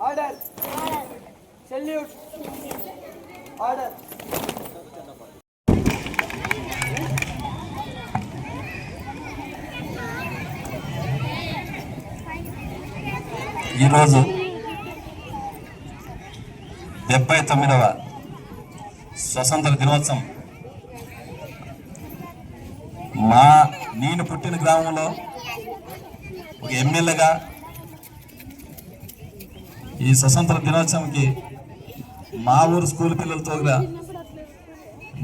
Order salute order ఈరోజు డెబ్బై తొమ్మిదవ స్వతంత్ర దినోత్సవం. మా నేను పుట్టిన గ్రామంలో ఒక ఎమ్మెల్యేగా ఈ స్వతంత్ర దినోత్సవంకి మా ఊరు స్కూల్ పిల్లలతో కూడా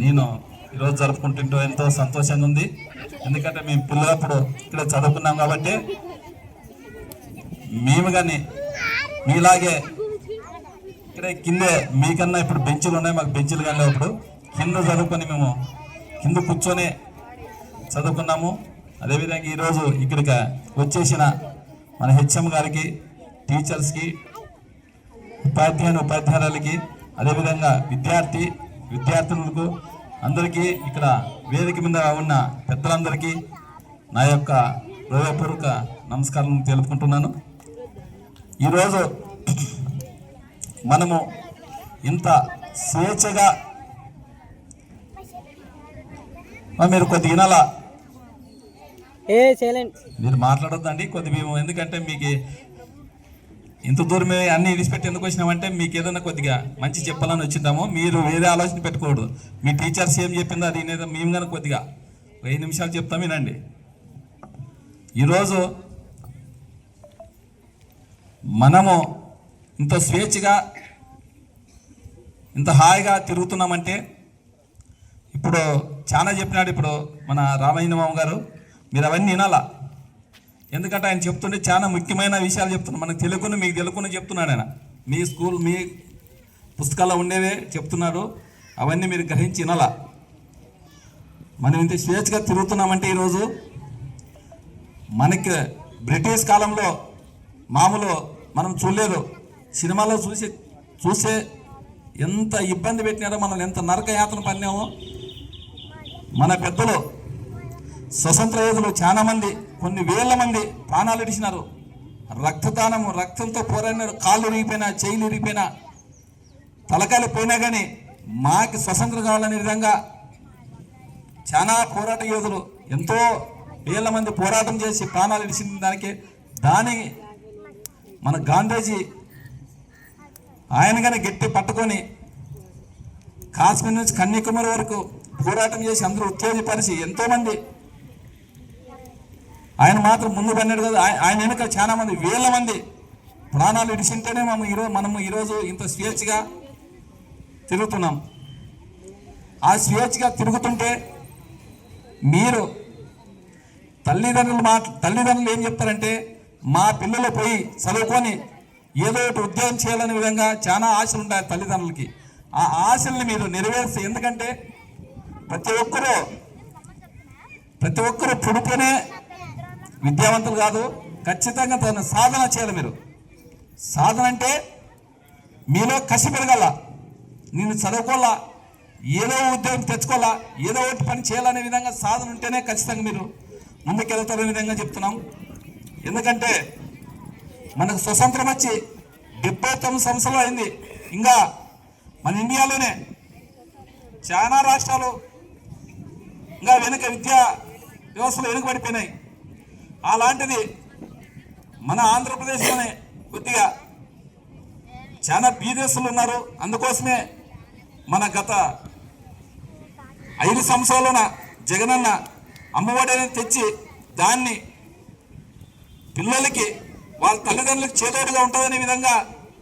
నేను ఈరోజు జరుపుకుంటుంటూ ఎంతో సంతోషంగా ఉంది. ఎందుకంటే మేము పిల్లలప్పుడు ఇక్కడ చదువుకున్నాం కాబట్టి మేము కానీ మీలాగే ఇక్కడే కిందే మీకన్నా ఇప్పుడు బెంచులు ఉన్నాయి మాకు బెంచులు కానీ ఇప్పుడు. కింద చదువుకొని మేము కింద కూర్చొని చదువుకున్నాము. అదేవిధంగా ఈరోజు ఇక్కడికి వచ్చేసిన మన హెచ్ఎం గారికి టీచర్స్కి ఉపాధ్యాయుని ఉపాధ్యాయులకి అదేవిధంగా విద్యార్థి విద్యార్థులకు అందరికీ ఇక్కడ వేదిక మీద ఉన్న పెద్దలందరికీ నా యొక్క హృదయపూర్వక నమస్కారం తెలుపుకుంటున్నాను. ఈరోజు మనము ఇంత స్వేచ్ఛగా మీరు కొద్ది వినాలా? మీరు మాట్లాడొద్దండి కొద్ది మేము ఎందుకంటే మీకు ఇంత దూరమే అన్ని విడిచిపెట్టి ఎందుకు వచ్చినామంటే మీకు ఏదైనా కొద్దిగా మంచి చెప్పాలని వచ్చిందాము మీరు వేరే ఆలోచన పెట్టుకోకూడదు. మీ టీచర్స్ ఏం చెప్పిందో అది వినేది మేము కానీ కొద్దిగా ఐదు నిమిషాలు చెప్తాం వినండి. ఈరోజు మనము ఇంత స్వేచ్ఛగా ఇంత హాయిగా తిరుగుతున్నామంటే ఇప్పుడు చాలా చెప్పినాడు ఇప్పుడు మన రామయ్య మామ గారు మీరు అవన్నీ వినాలా? ఎందుకంటే ఆయన చెప్తుంటే చాలా ముఖ్యమైన విషయాలు చెప్తున్నాడు మనకు తెలుగును మీకు తెలుగును చెప్తున్నాడు ఆయన. మీ స్కూల్ మీ పుస్తకాల్లో ఉండేవే చెప్తున్నాడు అవన్నీ మీరు గ్రహించి వినాలా? మనం ఇంత స్వేచ్ఛగా తిరుగుతున్నామంటే ఈరోజు మనకి బ్రిటిష్ కాలంలో మామూలు మనం చూడలేదు. సినిమాలో చూసి చూసే ఎంత ఇబ్బంది పెట్టినారో మనం ఎంత నరక యాతన పడినామో మన పెద్దలు స్వతంత్ర యోధులు చాలామంది కొన్ని వేల మంది ప్రాణాలు ఇడిచినారు. రక్తదానము రక్తంతో పోరాడినారు కాళ్ళు ఇరిగిపోయినా చేయిలు ఇరిగిపోయినా తలకాయలు పోయినా కానీ మాకు స్వతంత్రం కావాలనే విధంగా చాలా పోరాట యోధులు ఎంతో వేల మంది పోరాటం చేసి ప్రాణాలు ఇడిచిన దానికి దాని మన గాంధీజీ ఆయన కానీ గట్టి పట్టుకొని కాశ్మీర్ నుంచి కన్యాకుమారి వరకు పోరాటం చేసి అందరూ ఉత్తేజపరిచి ఎంతోమంది ఆయన మాత్రం ముందు పడినాడు కదా. ఆయ- ఆయన వెనుక చాలా మంది వేల మంది ప్రాణాలు ఇడిచింటేనే మనం ఈరోజు మనము ఈరోజు ఇంత స్వేచ్ఛగా తిరుగుతున్నాం. ఆ స్వేచ్ఛగా తిరుగుతుంటే మీరు తల్లిదండ్రులు మా తల్లిదండ్రులు ఏం చెప్తారంటే మా పిల్లలు పోయి చదువుకొని ఏదో ఒకటి ఉద్యోగం చేయాలనే విధంగా చాలా ఆశలు ఉంటాయి తల్లిదండ్రులకి. ఆ ఆశల్ని మీరు నెరవేర్చి ఎందుకంటే ప్రతి ఒక్కరూ ప్రతి ఒక్కరూ పుడుకునే విద్యావంతులు కాదు ఖచ్చితంగా తన సాధన చేయాలి మీరు. సాధన అంటే మీలో కసి పెరగాల నేను చదువుకోవాలా ఏదో ఉద్యోగం తెచ్చుకోవాలా ఏదో ఒకటి పని చేయాలనే విధంగా సాధన ఉంటేనే ఖచ్చితంగా మీరు ముందుకెళ్తారనే విధంగా చెప్తున్నాం. ఎందుకంటే మనకు స్వతంత్రం వచ్చి డెబ్బై తొమ్మిది సంవత్సరాలు అయింది. ఇంకా మన ఇండియాలోనే చాలా రాష్ట్రాలు ఇంకా వెనుక విద్యా వ్యవస్థలు వెనుకబడిపోయినాయి. అలాంటిది మన ఆంధ్రప్రదేశ్లోనే కొద్దిగా చాలా బీదేశులు ఉన్నారు. అందుకోసమే మన గత ఐదు సంవత్సరాలున జగనన్న అమ్మఒడి అనేది తెచ్చి దాన్ని పిల్లలకి వాళ్ళ తల్లిదండ్రులకు చేదోడుగా ఉంటుందనే విధంగా